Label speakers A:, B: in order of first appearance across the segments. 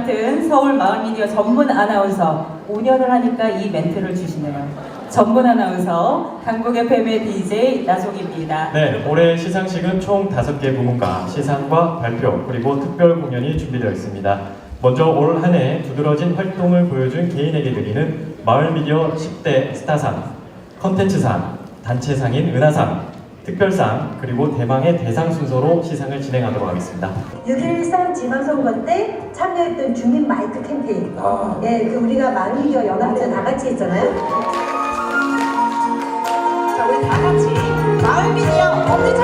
A: 맡은 서울 마을미디어 전문 아나운서 5년을 하니까 이 멘트를 주시네요. 전문 아나운서 강북 FM의 DJ 나송입니다.
B: 네, 올해 시상식은 총 5개 부문과 시상과 발표 그리고 특별 공연이 준비되어 있습니다. 먼저 올 한 해 두드러진 활동을 보여준 개인에게 드리는 마을미디어 10대 스타상, 컨텐츠상, 단체상인 은하상, 특별상 그리고 대망의 대상 순서로 시상을 진행하도록 하겠습니다.
C: 6.13 지방선거 때 참여했던 주민 마이크 캠페인.
D: 아.
C: 예, 그 우리가 마을미디어 연합회 다 같이 했잖아요.
E: 자, 우리 다 같이 마을 미디어 엄지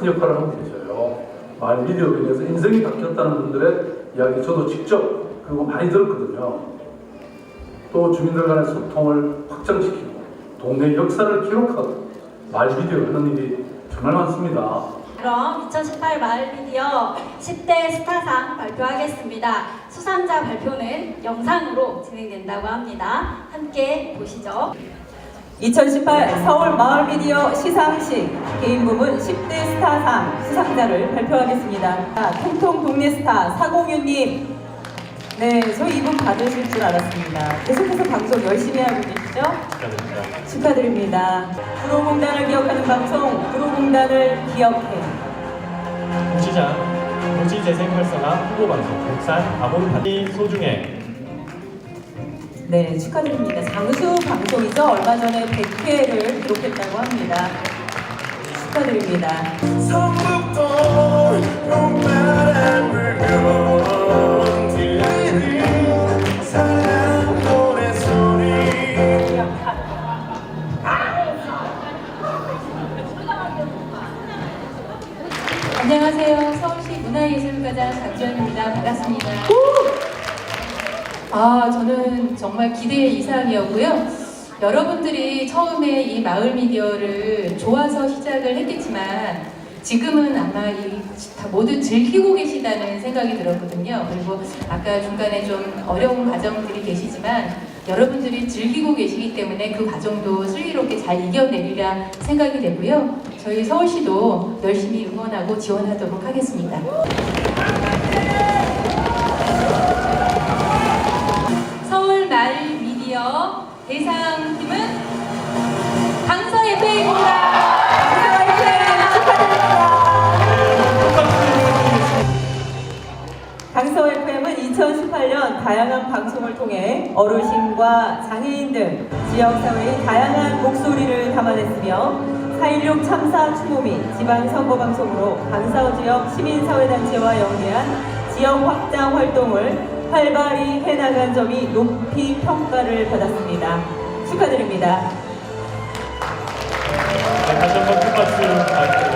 D: 큰 역할을 하고 계셔요. 마을 미디어로 인해서 인생이 바뀌었다는 분들의 이야기 저도 직접 그리고 많이 들었거든요. 또 주민들 간의 소통을 확장시키고 동네 역사를 기록하고 마을 미디어 하는 일이 정말 많습니다.
F: 그럼 2018 마을 미디어 10대 스타상 발표하겠습니다. 수상자 발표는 영상으로 진행된다고 합니다. 함께 보시죠.
A: 2018 서울 마을미디어 시상식 개인 부문 10대 스타상 수상자를 발표하겠습니다. 자, 통통 동네 스타 사공유님. 네, 저희 이분 받으실 줄 알았습니다. 계속해서 방송 열심히 하고 계시죠?
B: 축하드립니다.
A: 축하드립니다. 구로공단을 기억하는 방송, 구로공단을 기억해.
B: 도시장, 도시재생 활성화 후보방송, 국산 아몬 파티 소중해
A: 네, 축하드립니다. 장수 방송이죠. 얼마 전에 100회를 기록했다고 합니다. 축하드립니다.
G: 안녕하세요. 서울시 문화예술가장 박지연입니다. 반갑습니다. 아, 저는 정말 기대 이상이었고요. 여러분들이 처음에 이 마을 미디어를 좋아서 시작을 했겠지만 지금은 아마 이 다 모두 즐기고 계시다는 생각이 들었거든요. 그리고 아까 중간에 좀 어려운 과정들이 계시지만 여러분들이 즐기고 계시기 때문에 그 과정도 슬기롭게 잘 이겨내리라 생각이 되고요. 저희 서울시도 열심히 응원하고 지원하도록 하겠습니다.
A: 2018년 다양한 방송을 통해 어르신과 장애인 등 지역사회의 다양한 목소리를 담아냈으며 4.16 참사 추모 및 지방선거 방송으로 강서 지역 시민사회단체와 연계한 지역 확장 활동을 활발히 해나간 점이 높이 평가를 받았습니다. 축하드립니다.
B: 네, 다시 한번 부탁드리겠습니다.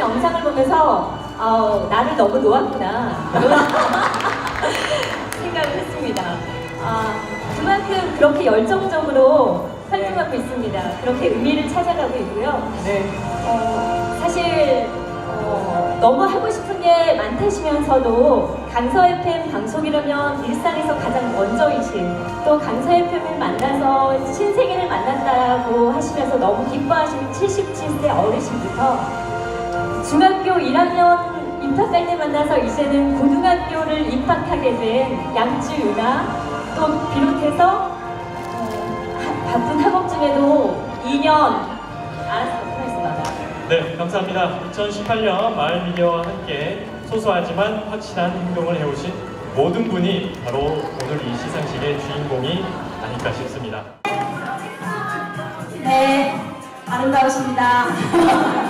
F: 영상을 보면서 어, 나를 너무 놓았구나 생각을 했습니다. 아, 그만큼 그렇게 열정적으로 활동하고 있습니다. 그렇게 의미를 찾아가고 있고요.
A: 네.
F: 어, 사실 어, 너무 하고 싶은 게 많다시면서도 강서 FM 방송이라면 일상에서 가장 먼저이신 또 강서 FM을 만나서 신세계를 만난다고 하시면서 너무 기뻐하시는 77세 어르신부터 중학교 1학년 입학할 때 만나서 이제는 고등학교를 입학하게 된 양주유나 또 비롯해서 어, 하- 바쁜 학업 중에도 2년 알았어, 가만있어 봐.
B: 네, 감사합니다. 2018년 마을 미디어와 함께 소소하지만 확실한 행동을 해오신 모든 분이 바로 오늘 이 시상식의 주인공이 아닐까 싶습니다.
F: 네, 아름다우십니다.